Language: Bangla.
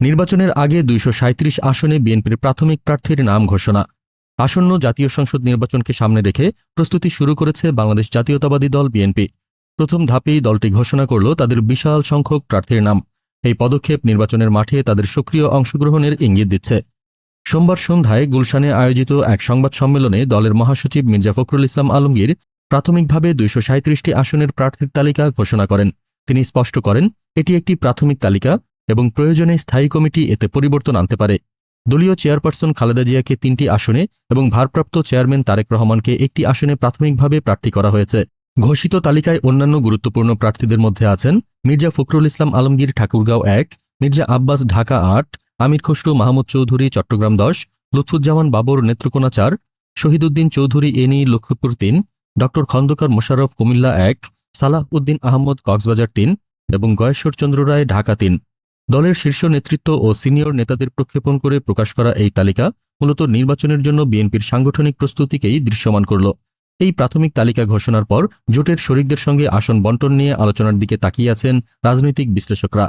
নির্বাচনের আগে দুইশো সাঁইত্রিশ আসনে বিএনপির প্রাথমিক প্রার্থীর নাম ঘোষণা। আসন্ন জাতীয় সংসদ নির্বাচনকে সামনে রেখে প্রস্তুতি শুরু করেছে বাংলাদেশ জাতীয়তাবাদী দল বিএনপি। প্রথম ধাপেই দলটি ঘোষণা করল তাদের বিশাল সংখ্যক প্রার্থীর নাম। এই পদক্ষেপ নির্বাচনের মাঠে তাদের সক্রিয় অংশগ্রহণের ইঙ্গিত দিচ্ছে। সোমবার সন্ধ্যায় গুলশানে আয়োজিত এক সংবাদ সম্মেলনে দলের মহাসচিব মির্জা ফখরুল ইসলাম আলমগীর প্রাথমিকভাবে দুইশো আসনের প্রার্থীর তালিকা ঘোষণা করেন। তিনি স্পষ্ট করেন, এটি একটি প্রাথমিক তালিকা এবং প্রয়োজনে স্থায়ী কমিটি এতে পরিবর্তন আনতে পারে। দলীয় চেয়ারপারসন খালেদা জিয়াকে তিনটি আসনে এবং ভারপ্রাপ্ত চেয়ারম্যান তারেক রহমানকে একটি আসনে প্রাথমিকভাবে প্রার্থী করা হয়েছে। ঘোষিত তালিকায় অন্যান্য গুরুত্বপূর্ণ প্রার্থীদের মধ্যে আছেন মির্জা ফখরুল ইসলাম আলমগীর ঠাকুরগাঁও এক, মির্জা আব্বাস ঢাকা আট, আমির খসরু মাহমুদ চৌধুরী চট্টগ্রাম দশ, লুৎফুজ্জামান বাবর নেত্রকোনা চার, শহীদুদ্দিন চৌধুরী এনি লক্ষ্মীপুর তিন ড খন্দকার মোশাররফ কুমিল্লা এক সালাহ উদ্দিন আহমদ কক্সবাজার তিন এবং গয়েশ্বরচন্দ্র রায় ঢাকা তিন। দলের শীর্ষ নেতৃত্ব ও সিনিয়র নেতাদের প্রক্ষেপণ করে প্রকাশ করা এই তালিকা মূলত নির্বাচনের জন্য বিএনপির সাংগঠনিক প্রস্তুতিকেই দৃশ্যমান করল। এই প্রাথমিক তালিকা ঘোষণার পর জোটের শরিকদের সঙ্গে আসন বন্টন নিয়ে আলোচনার দিকে তাকিয়ে আছেন রাজনৈতিক বিশ্লেষকরা।